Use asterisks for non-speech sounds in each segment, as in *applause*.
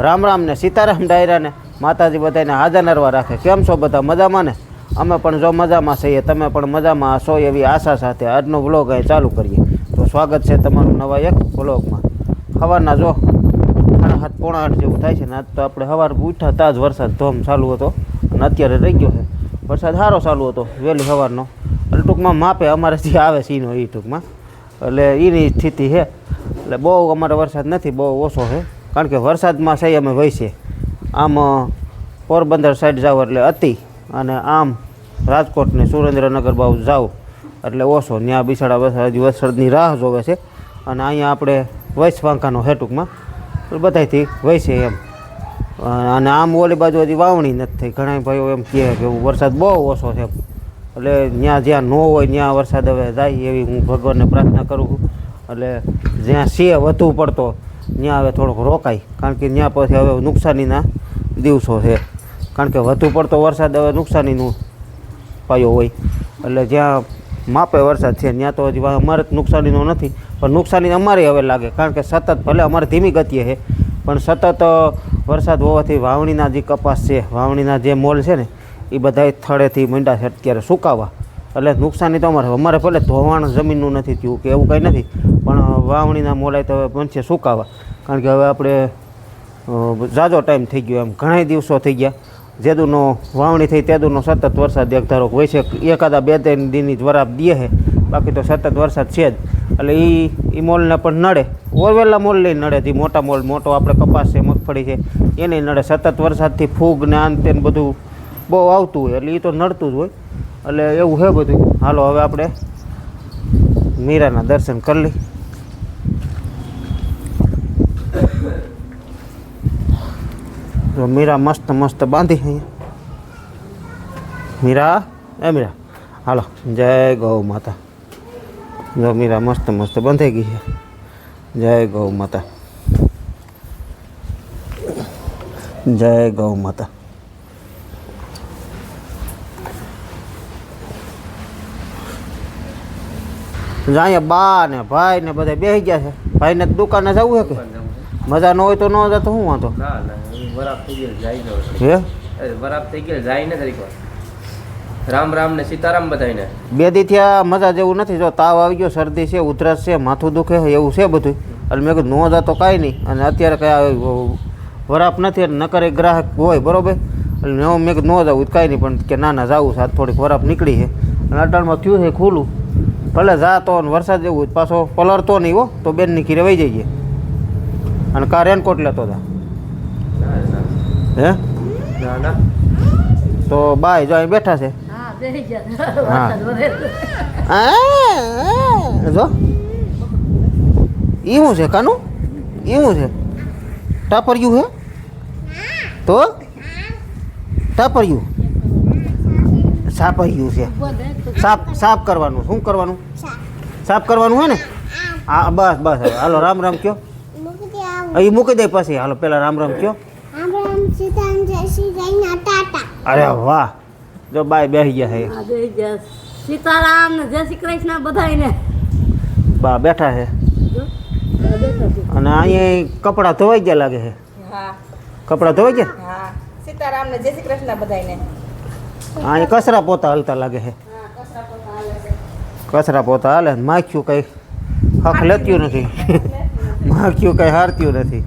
રામ રામ ને સીતારામ ડાયરાને માતાજી બધાને હાજર નરવા રાખે. કેમ છો બધા? મજામાં ને? અમે પણ જો મજામાં છીએ, તમે પણ મજામાં હશો એવી આશા સાથે આજનો વ્લોગ અહીં ચાલુ કરીએ. તો સ્વાગત છે તમારું નવા એક વ્લોગમાં સવારના જો સાડા હાથ પોણા આઠ જેવું થાય છે ને, આજ તો આપણે સવાર ઉઠા તાજ વરસાદ ધોમ ચાલુ હતો અને અત્યારે રહી ગયો છે. વરસાદ સારો ચાલુ હતો વહેલી સવારનો. એટલે ટૂંકમાં માપે અમારે જે આવે છે એનો એ ટૂંકમાં. એટલે એની સ્થિતિ છે. એટલે બહુ અમારે વરસાદ નથી, બહુ ઓછો છે. કારણ કે વરસાદમાં સહી અમે વહીશે આમ પોરબંદર સાઈડ જાઓ એટલે અતિ અને આમ રાજકોટ ને સુરેન્દ્રનગર બાજુ જાઓ એટલે ઓછો. ત્યાં બિસાડા હજી વરસાદની રાહ જોવે છે અને અહીંયા આપણે વૈશ વાંકાનો છે ટૂંકમાં બધાયથી વૈશે એમ. અને આમ ઓલી બાજુ હજી વાવણી નથી થઈ. ઘણા ભાઈઓ એમ કહે કે વરસાદ બહુ ઓછો છે એટલે જ્યાં જ્યાં ન હોય ત્યાં વરસાદ હવે જાય એવી હું ભગવાનને પ્રાર્થના કરું છું. એટલે જ્યાં છે વધુ પડતો ત્યાં હવે થોડોક રોકાય. કારણ કે ત્યાં પછી હવે નુકસાનીના દિવસો છે. કારણ કે વધુ પડતો વરસાદ હવે નુકસાનીનું પાયો હોય. એટલે જ્યાં માપે વરસાદ છે ત્યાં તો હજી અમારે નુકસાનીનો નથી. પણ નુકસાની અમારે હવે લાગે. કારણ કે સતત ભલે અમારે ધીમી ગતિએ છે, પણ સતત વરસાદ હોવાથી વાવણીના જે કપાસ છે, વાવણીના જે મોલ છે ને, એ બધા થળેથી મંડા છે અત્યારે સુકાવા. એટલે નુકસાની તો અમારે. અમારે ભલે ધોવાણ જમીનનું નથી થયું કે એવું કંઈ નથી, પણ વાવણીના મોલાય તો હવે બનશે સુકાવા. કારણ કે હવે આપણે ઝાઝો ટાઈમ થઈ ગયો એમ. ઘણા દિવસો થઈ ગયા. જેદુનો વાવણી થઈ તેદુનો સતત વરસાદ, એક ધારો હોય છે એકાદા બે ત્રણ દિનની જ વરાપ દે છે બાકી તો સતત વરસાદ છે જ. એટલે એ એ મોલને પણ નડે. ઓરવેલા મોલ લઈને નડે જે મોટા મોલ, મોટો આપણે કપાસ છે, મગફળી છે એને નડે. સતત વરસાદથી ફૂગ ને આન બધું બહુ આવતું હોય. એટલે એ તો નડતું જ હોય. એટલે એવું છે બધું. હાલો, હવે આપણે મીરાના દર્શન કરી લઈ મીરા મસ્ત મસ્ત બાંધી અહીંયા. મીરા, એ મીરા, હાલો, જય ગૌ માતા. જો મીરા મસ્ત મસ્ત બાંધી ગઈ છે. જય ગૌ માતા. જય ગૌ માતા. અહીંયા બા ને ભાઈ ને બધા બેસી ગયા છે. ભાઈને દુકાને જવું છે કે? મજા ન હોય તો ન જાય તો શું વાંધો. હે? બરાબર થઈ ગયેલ જાય ને તરીકે રામ રામ ને સીતારામ બધાને બે દી આ મજા જેવું નથી જો તાવ આવી ગયો શરદી છે ઉધરસ છે માથું દુખે એવું છે બધું. એટલે મેં કીધું ન જતો કાંઈ નહીં. અને અત્યારે કાંઈ વરાપ નથી અને નકર એક ગ્રાહક હોય બરોબર? એટલે મેં કીધું ન જવું કાંઈ નહીં પણ કે ના ના જાવું છે. આજ થોડીક વરાપ નીકળી છે. અને અટાણમાં થયું છે ખુલ્લું. ભલે જાતો અને વરસાદ જેવું જ પાછો પલળતો નહીં હો, તો બેનની ખીરે વહી જઈએ. અને કા રેનકોટ લેતો હતા ના ના હે? ના ના તો બાય જો અહીં બેઠા છે. જો. એવું છે કાનું? એવું છે? ટાપર્યું હે? તો? ટાપરિયું? સાપરિયું છે. સાફ સાફ કરવાનું. શું કરવાનું? સાફ કરવાનું હે ને? હા બસ બસ. હાલો રામ રામ કયો. એ મૂકી દે પછી. હાલો પેલા રામ રામ કયો. અરે વાહ. જો બાય બેસી ગયા છે ગયા. સીતારામ ને જય શ્રી કૃષ્ણ બધાયને. બા બેઠા છે. અને અહીંયા કપડાં ધોવાઈ ગયા લાગે છે હા. કપડાં ધોવાઈ ગયા? સીતારામ ને જય શ્રી કૃષ્ણ બધાને અહીંયા કચરા પોતા હાલતા લાગે છે. કચરા પોતા હાલે માખ્યું કંઈ હક લેત્યું નથી. માખ્યું કંઈ હારત્યું નથી.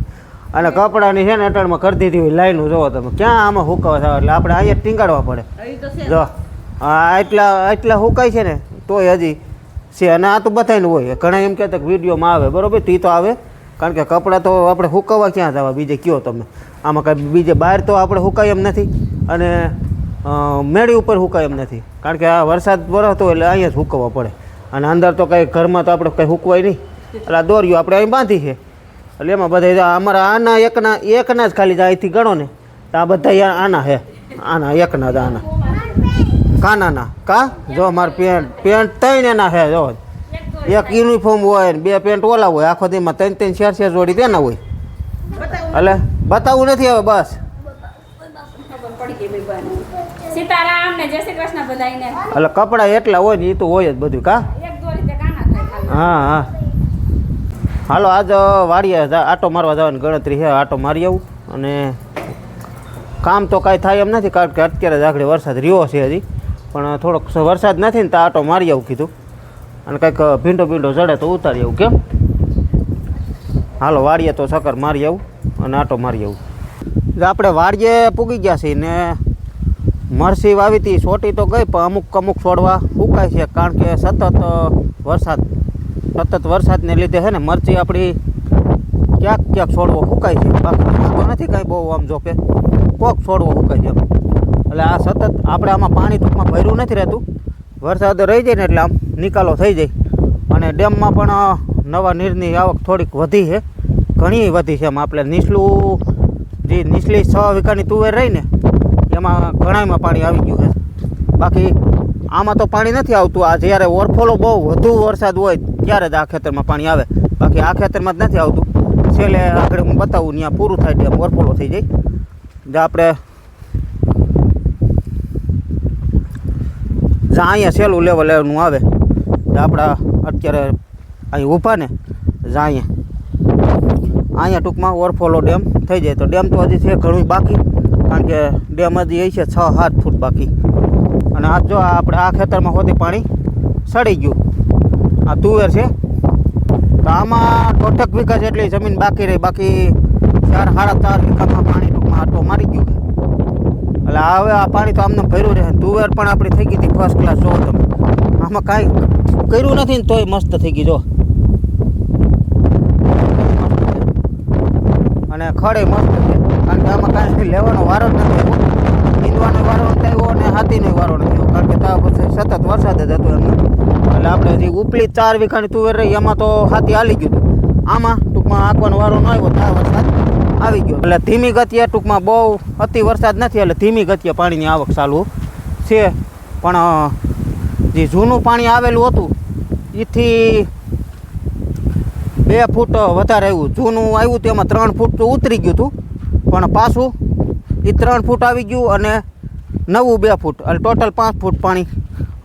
અને કપડાની છે ને અટાણમાં કરી દીધી હોય લાઈનું જોવો તમે ક્યાં આમાં હુકાવા થાય? એટલે આપણે અહીંયા ટીંગાડવા પડે. જો હા એટલા એટલા હુકાય છે ને તોય હજી છે. અને આ તો બધાને હોય. ઘણા એમ કહેતા કે વિડીયોમાં આવે બરોબર? તી તો આવે. કારણ કે કપડાં તો આપણે હુકવવા ક્યાં જવા? બીજે કયો તમે? આમાં કાંઈ બીજે બહાર તો આપણે હુકાય એમ નથી. અને મેળી ઉપર હુકાય એમ નથી. કારણ કે આ વરસાદ વરસતો એટલે અહીંયા જ હુકવવા પડે. અને અંદર તો કંઈ ઘરમાં તો આપણે કંઈ હુકવાય નહીં. એટલે આ દોર્યું આપણે અહીં બાંધી છે. એટલે એમાં બધા અમારા આના એકના એકના જ ખાલી અહીંથી ગણો ને. તો આ બધા આના છે. આના, એકના જ આના. કાનાના. કા? જો મારે પેન્ટ પેન્ટ ત્રણ એના છે, જો. એક યુનિફોર્મ હોય ને બે પેન્ટ ઓલા હોય. આખો દીમાં ત્રણ ત્રણ ચાર શેર જોડી તેના હોય. એટલે બતાવવું નથી હવે બસ. સીતારામ ને જય શ્રી કૃષ્ણ બધાને એટલે કપડાં એટલા હોય ને એ તો હોય જ બધું કા? એક દોરી તે કાના થાય હા હા. હાલો આજ વાડીએ આટો મારવા જવાની ગણતરી છે આટો મારી આવું. અને કામ તો કાંઈ થાય એમ નથી કારણ કે અત્યારે જ આગળ વરસાદ રહ્યો છે હજી. પણ થોડોક વરસાદ નથી ને તો આટો મારી આવું કીધું. અને કંઈક ભીંડો ભીંડો જડે તો ઉતારી આવું કેમ? હાલો વાડીએ તો સકર મારી આવું અને આટો મારી આવું. આપણે વાડીએ પૂગી ગયા છીએ ને મરસી વાવી હતી સોટી તો ગઈ, પણ અમુક અમુક છોડવા ઉકાય છે, કારણ કે સતત વરસાદ, સતત વરસાદને લીધે છે ને મરચી આપણી ક્યાંક ક્યાંક છોડવો સુકાય છે. બાકી તો નથી કાંઈ બહુ આમ જો કે કોક છોડવો સુકાય છે એટલે આ સતત આપણે આમાં પાણી ટૂંકમાં ભર્યું નથી રહેતું. વરસાદ રહી જાય ને એટલે આમ નિકાલો થઈ જાય. અને ડેમમાં પણ નવા નીરની આવક થોડીક વધી છે. ઘણી વધી છે એમ. આપણે નીચલું જે નીચલી છ વીઘાની તુવેર રહી ને એમાં ઘણામાં પાણી આવી ગયું છે. બાકી આમાં તો પાણી નથી આવતું. આ જ્યારે ઓરફોલો બહુ વધુ વરસાદ હોય ત્યારે જ આ ખેતરમાં પાણી આવે. બાકી આ ખેતરમાં જ નથી આવતું. છેલ્લે આગળ હું બતાવું ત્યાં પૂરું થાય ત્યાં ઓરફોલો થઈ જાય. જે આપણે જ્યાં અહીંયા સહેલું લેવલ એનું આવે. જે આપણા અત્યારે અહીં ઊભા ને જ્યાં અહીંયા. અહીંયા ટૂંકમાં ઓરફોલો ડેમ થઈ જાય. તો ડેમ તો હજી છે ઘણું બાકી. કારણ કે ડેમ હજી છે છ સાત ફૂટ બાકી. અને આ જો આપણે આ ખેતરમાં હોતી પાણી સડી ગયું. આ તુવેર છે. તો આમાં દોઢક વીઘા જેટલી જમીન બાકી રહી. બાકી ચાર સાડા ચાર વીઘામાં પાણી ટૂંકમાં આટો મારી ગયું એટલે હવે આ પાણી તો આમને ભર્યું રહે. તુવેર પણ આપણી થઈ ગઈ હતી ફર્સ્ટ ક્લાસ જો તમે આમાં કાંઈ કર્યું નથી ને તોય મસ્ત થઈ ગઈ, જો. અને ખડે મસ્ત છે. કારણ કે આમાં કાંઈ લેવાનો વારો જ નથી આવ્યો વારો નથી અને હાથીનો વારો નથી કારણ કે ત્યાં પછી સતત વરસાદ જ હતો એમને. એટલે આપણે જે ઉપલી ચાર વીઘાની તુવેર રહી, એમાં તો હાથી હાલી ગયું હતું. આમાં ટૂંકમાં આંકવાનો વારો ન આવ્યો ત્યાં વરસાદ. આવી ગયો. એટલે ધીમી ગતિએ ટૂંકમાં બહુ અતિ વરસાદ નથી, એટલે ધીમી ગતિએ પાણીની આવક ચાલુ છે. પણ જે જૂનું પાણી આવેલું હતું એથી બે ફૂટ વધારે આવ્યું. જૂનું આવ્યું તો એમાં ત્રણ ફૂટ તો ઉતરી ગયું હતું. પણ પાછું એ ત્રણ ફૂટ આવી ગયું અને નવું બે ફૂટ. એટલે ટોટલ પાંચ ફૂટ પાણી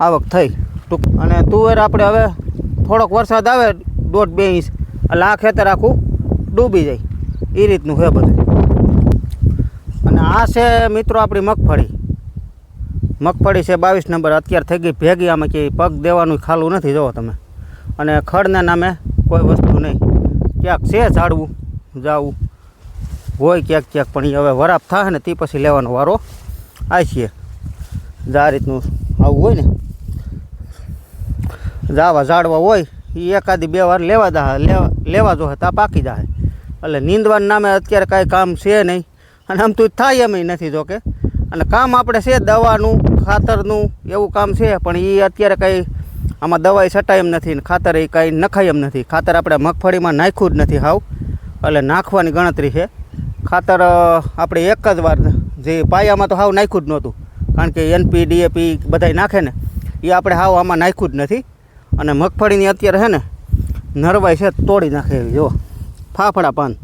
આવક થઈ. અને તુવેર આપણે હવે થોડોક વરસાદ આવે દોઢ બે ઇંચ, એટલે આ ખેતર આખું ડૂબી જાય. એ રીતનું છે બધું. અને આ છે મિત્રો આપણી મગફળી. મગફળી છે બાવીસ નંબર. અત્યારે થઈ ગઈ ભેગી. આમાં કે પગ દેવાનું ખાલું નથી. જોવો તમે. અને ખડના નામે કોઈ વસ્તુ નહીં. ક્યાંક છે ઝાડવું, જાવું, હોય ક્યાંક ક્યાંક, પણ એ હવે વરાપ થાય ને તે પછી લેવાનો વારો આવી છે આ રીતનું આવું હોય ને. જાવા ઝાડવા હોય એ એકાદી બે વાર લેવા દા લેવા જો તા પાકી જાય એટલે નીંદવાના નામે અત્યારે કાંઈ કામ છે નહીં. અને આમ તો થાય એમ નથી જોકે. અને કામ આપણે છે દવાનું, ખાતરનું, એવું કામ છે, પણ એ અત્યારે કંઈ આમાં દવાઈ છટાય એમ નથી ને ખાતર એ કાંઈ નખાય એમ નથી. ખાતર આપણે મગફળીમાં નાખ્યું જ નથી હાવ. એટલે નાખવાની ગણતરી છે. ખાતર આપણે એક જ વાર જે પાયામાં તો હાવ નાખ્યું જ નહોતું. કારણ કે એનપી ડીએપી બધાય નાખે ને. એ આપણે હાવ આમાં નાખ્યું જ નથી. અને મગફળીની અત્યારે છે ને, નરવાઈ છે, તોડી નાખે એવી જો ફાફડા પાન.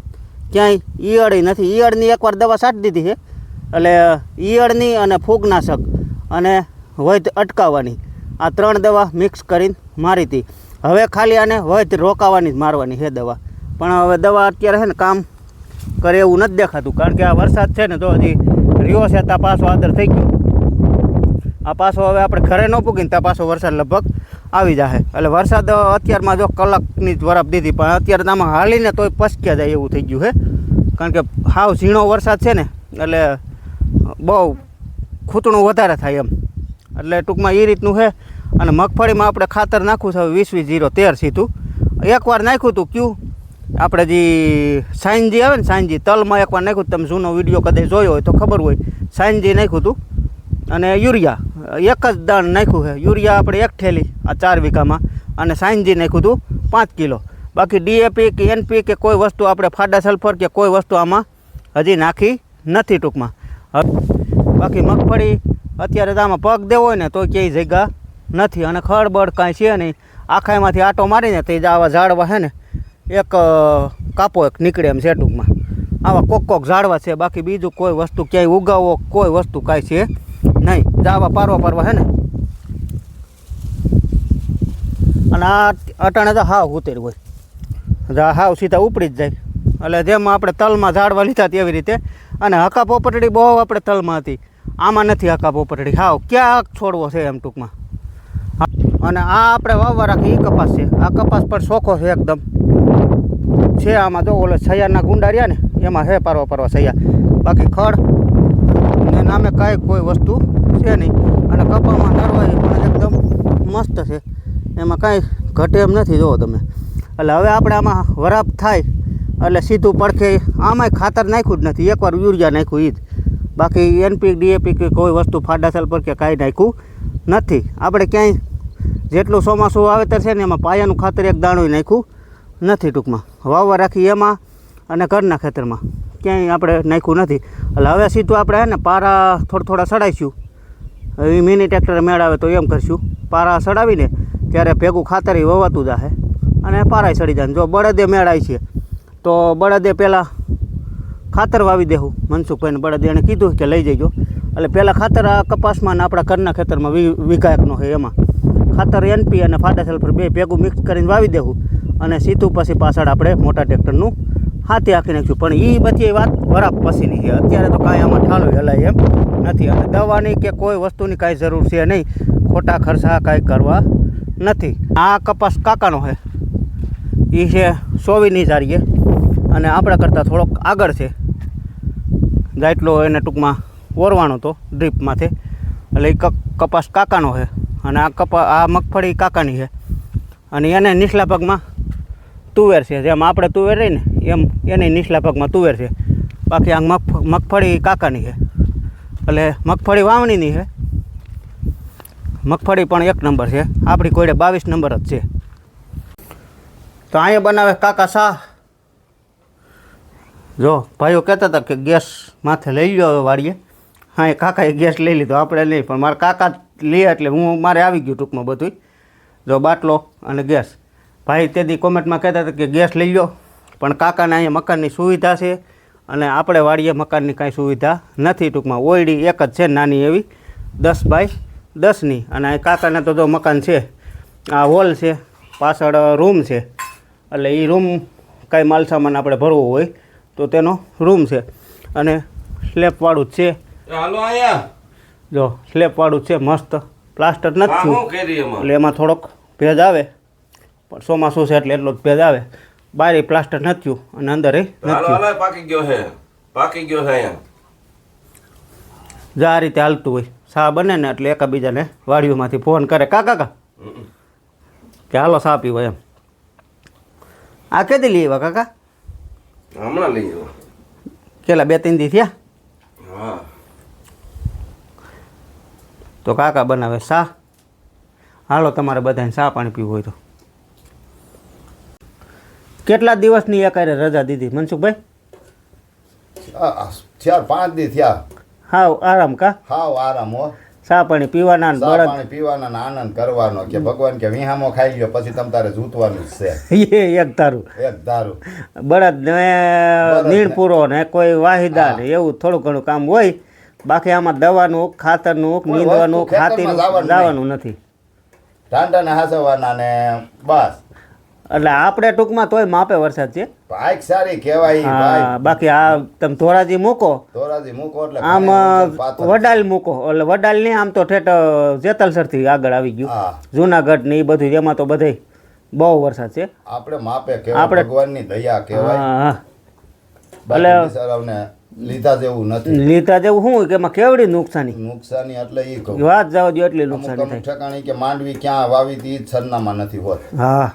ક્યાંય ઈયળી નથી. ઈયળની એકવાર દવા છાંટી દીધી છે. એટલે ઈયળની અને ફૂગનાશક અને વૈધ અટકાવવાની. આ ત્રણ દવા મિક્સ કરીને મારી હતી. હવે ખાલી આને વૈધ રોકાવાની જ મારવાની છે દવા. પણ હવે દવા અત્યારે છે ને કામ કરે એવું નથી દેખાતું. કારણ કે આ વરસાદ છે ને તો હજી રહ્યો છે, ત્યાં આદર થઈ ગયો. આ પાછો હવે આપણે ઘરે ન પૂગીને ત્યાં પાછો વરસાદ લગભગ આવી જશે એટલે વરસાદ અત્યારમાં જો કલાકની જ વરાપ દીધી, પણ અત્યારે આમાં હાલીને તોય પસક્યા જાય એવું થઈ ગયું છે. કારણ કે હાવ ઝીણો વરસાદ છે ને, એટલે બહુ ખૂતણું વધારે થાય એમ. એટલે ટૂંકમાં એ રીતનું છે. અને મગફળીમાં આપણે ખાતર નાખવું છે વીસ વીસ જીરો તેર સીધું એકવાર નાખ્યું હતું ક્યું? આપણે જે સાઈનજી આવે ને સાઈનજી તલમાં એકવાર નાખ્યું, તમે જૂનો વીડિયો કદાચ જોયો હોય તો ખબર હોય. સાઈનજી નાખ્યું હતું અને યુરિયા, એક જ દાણ નાખ્યું છે. યુરિયા આપણે એક ઠેલી આ ચાર વીઘામાં અને સાઈનજી નાખ્યું હતું પાંચ કિલો. બાકી ડીએપી કે એનપી કે કોઈ વસ્તુ આપણે ફાડા સલ્ફર કે કોઈ વસ્તુ આમાં હજી નાખી નથી ટૂંકમાં. બાકી મગફળી, અત્યારે તો આમાં પગ દેવો હોય ને, તો ક્યાંય જગ્યા નથી અને ખળબળ કાંઈ છે નહીં. આખાઈમાંથી આટો મારીને તે જ આવા ઝાડવા છે ને, એક કાપો એક નીકળે એમ છે ટૂંકમાં આવા કોક કોક ઝાડવા છે, બાકી બીજું કોઈ વસ્તુ ક્યાંય ઉગાવો, કોઈ વસ્તુ કાંઈ છે નહીં. જાવા પારવા પારવા હે ને. અને આ અટાણે તો હાવ ઉતેર હોય. હાવ સીધા ઉપડી જ જાય. એટલે જેમ આપણે તલમાં ઝાડવા લીધા તેવી રીતે. અને હકા પોપટડી બહુ આપણે તલમાં હતી. આમાં નથી હકા પોપટડી. હાવ ક્યાં છોડવો છે એમ ટૂંકમાં. અને આ આપણે વાવવા રાખી એ કપાસ છે. આ કપાસ પણ ચોખ્ખો છે એકદમ. છે આમાં જો ઓલે સૈયાના ગુંડા રહ્યા ને, એમાં હે પારવા પારવા સૈયા. બાકી ખડ ને નામે કાંઈ કોઈ વસ્તુ છે નહીં. અને કપામાં નરવાઈ પણ એકદમ મસ્ત છે. એમાં કાંઈ ઘટે એમ નથી જોવો તમે. એટલે હવે આપણે આમાં વરાપ થાય, એટલે સીધું પડખે આમાંય ખાતર નાખ્યું જ નથી. એકવાર યુરિયા નાખ્યું એ જ. બાકી એનપી ડીએપી કે કોઈ વસ્તુ ફાડાસલ પર કે કાંઈ નાખ્યું નથી. આપણે ક્યાંય જેટલું ચોમાસું વાવેતર છે ને એમાં પાયાનું ખાતર એક દાણું નાખ્યું નથી ટૂંકમાં. વાવવા રાખી એમાં અને ઘરના ખેતરમાં. ક્યાંય આપણે નાખ્યું નથી. એટલે હવે સીધું આપણે હે ને પારા થોડા થોડા સડાઈશું. હવે મિની ટ્રેક્ટર મેળાવે તો એમ કરશું. પારા સડાવીને ત્યારે ભેગું ખાતર વવાતું જાહે. અને પારાય સડી જાય. જો બળદે મેળાય છે, તો બળદે પહેલાં ખાતર વાવી દેવું મનસુખભાઈને બળદે એણે કીધું કે લઈ જજો. એટલે પહેલાં ખાતર આ કપાસમાં ને આપણા ઘરના ખેતરમાં વિ, વિકાયકનો હોય એમાં. ખાતર એનપી અને ફાટા સલ્ફર બે ભેગું મિક્સ કરીને વાવી દેવું. અને સીધું પછી પાછળ આપણે મોટા ટ્રેક્ટરનું હાથે આખી નાખીશું. પણ એ બધી વાત વરાપ પછીની છે. અત્યારે તો કાંઈ આમાં ઠાલો હલાય એમ નથી. અને દવાની કે કોઈ વસ્તુની કાંઈ જરૂર છે નહીં. ખોટા ખર્ચા કાંઈ કરવા નથી. આ કપાસ કાકાનો છે. એ છે સોવીની જારીએ. અને આપણા કરતાં થોડોક આગળ છે. ગાયટલો એને ટૂંકમાં ઓરવાનો હતો ડ્રીપમાંથી એટલે એ કપાસ કાકાનો છે. અને આ કપા, આ મગફળી કાકાની છે. અને એને નીચલા પગમાં તુવેર છે. જેમ આપણે તુવેર રહીને એમ એને નીચલા પગમાં તુવેર છે. બાકી આ મગફ મગફળી કાકાની છે. એટલે મગફળી વાવણીની છે. મગફળી પણ એક નંબર છે. આપણી કોઈડે બાવીસ નંબર જ છે. તો અહીંયા બનાવે કાકા શાહ. જો, ભાઈઓ કહેતા હતા કે ગેસ માથે લઈ લો વાડીએ. હા, એ કાકાએ ગેસ લઈ લીધો. આપણે નહીં, પણ મારા કાકા લે એટલે હું મારે આવી ગયું ટૂંકમાં બધું જો બાટલો અને ગેસ. ભાઈ તેથી કોમેન્ટમાં કહેતા હતા કે ગેસ લઈ લો પણ કાકાને અહીંયા મકાનની સુવિધા છે અને આપણે વાડીએ મકાનની કાંઈ સુવિધા નથી ટૂંકમાં. ઓયડી એક જ છે નાની એવી, દસ બાય દસની. અને કાકાને તો જો મકાન છે, આ હોલ છે, પાછળ રૂમ છે. એટલે એ રૂમ કાંઈ માલ સામાન આપણે ભરવો હોય તો તેનો રૂમ છે. અને સ્લેપવાળું જ છે. હાલો આયા. જો સ્લેપવાળું છે મસ્ત. પ્લાસ્ટર નથી એટલે એમાં થોડોક ભેજ આવે. પણ ચોમાસું છે એટલે એટલો જ ભેજ આવે. બારે પ્લાસ્ટર નથી અને અંદર પાકી ગયો છે. પાકી ગયો છે જે આ રીતે હાલતું હોય. સા બને ને એટલે એકાબીજાને વાડીઓમાંથી ફોન કરે. કા કાકા કા? કે હાલો સા પીવો એમ. આ કેદી લઈ આવ્યા કાકા? હમણાં લઈ કેટલા બે ત્રણ દી થયા? હા. તો કાકા બનાવે શાહ? હાલો તમારે બધાને સા પાણી પીવું હોય તો. કેટલા દિવસની એકારે રજા દીધી મનસુખભાઈ? ચાર પાંચ દી થયા. હાવ આરામ કા? હાવ આરામ હો. સા પાણી પીવાના બળદ. પાણી પીવાના ને આનંદ કરવાનો કે ભગવાન કે વિહામો ખાઈ ગયો પછી તમ તારે જૂતવાનું છે. *laughs* એ એક તારું એક તારું બળદ ને નીણપુરો ને કોઈ વાહિદા ને એવું થોડું ઘણું કામ હોય બાકી આમાં દવાનું ખાતરનું નીંદવાનું જવાનું જવાનું નથી. ટાંટાને હાસવાના ને બસ. એટલે આપણે ટૂંકમાં તોય માપે વરસાદ છે. પાઈક સારી કહેવાય હા, બાકી આ તમે ધોરાજી મૂકો. ધોરાજી મૂકો એટલે આમ. વડાલ મૂકો. એટલે વડાલ નહીં આમ તો ઠેઠ જેતલસરથી આગળ આવી ગયું. જુનાગઢ ને એ બધું એમાં તો બધે બહુ વરસાદ છે. આપણે માપે કહેવાય આપણે- ભગવાનની દયા કહેવાય. હા એટલે- લીધા જેવું નથી. લીધા જેવું શું કે એમાં કેવડી નુકસાની? નુકસાની એટલે એ કહું. વાત જવા દો એટલી નુકસાની થાય. ઠેકાણે કે માંડવી ક્યાં વાવી તી સરનામાં નથી હોત. હા.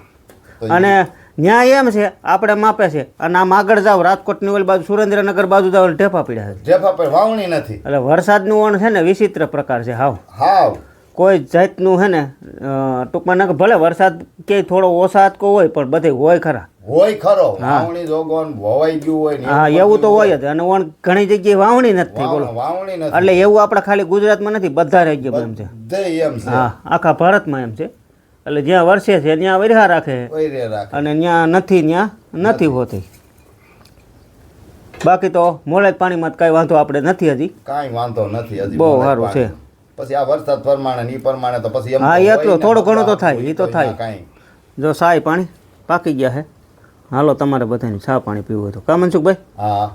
અને ન્યાય એમ છે આપણે માપે છે. અને આમ આગળ જાવ રાજકોટની ઓલ બાજુ સુરેન્દ્રનગર બાજુ જાવ ઢેફા પીડ્યા છે. ઢેફા પર વાવણી નથી. એટલે વરસાદનું ઓણ છે ને વિચિત્ર પ્રકાર છે હાવ. હાવ. કોઈ જાતનું છે ને ટૂંકમાં ના ભલે વરસાદ કે થોડો ઓસાતકો હોય પણ બધે હોય ખરા. હોય ખરો. વાવણી જોગોન વવાઈ ગયું હોય હા એવું તો હોય. જ. અને ઓણ ઘણી જગ્યાએ વાવણી નથી થઈ બોલો. વાવણી નથી. એટલે એવું આપણે ખાલી ગુજરાતમાં નથી બધા રાજ્યમાં એમ છે. બધે એમ છે. હા આખા ભારતમાં એમ છે. એટલે જ્યાં વરસે છે ત્યાં વરહા રાખે. અને ત્યાં નથી ત્યાં નથી હોતી. બાકી તો મોડે પાણીમાં કાંઈ વાંધો આપણે નથી હજી. કાંઈ વાંધો નથી હજી બહુ સારું છે. પછી આ વરસાદ પ્રમાણે ને પ્રમાણે તો પછી એમ હા, તો એ હોય થોડો ઘણો તો થાય, એ તો થાય. કાંઈ. જો સાય પાણી પાકી ગયા છે હાલો તમારે બધાને ચા પાણી પીવું હોય તો કા મનસુખભાઈ હા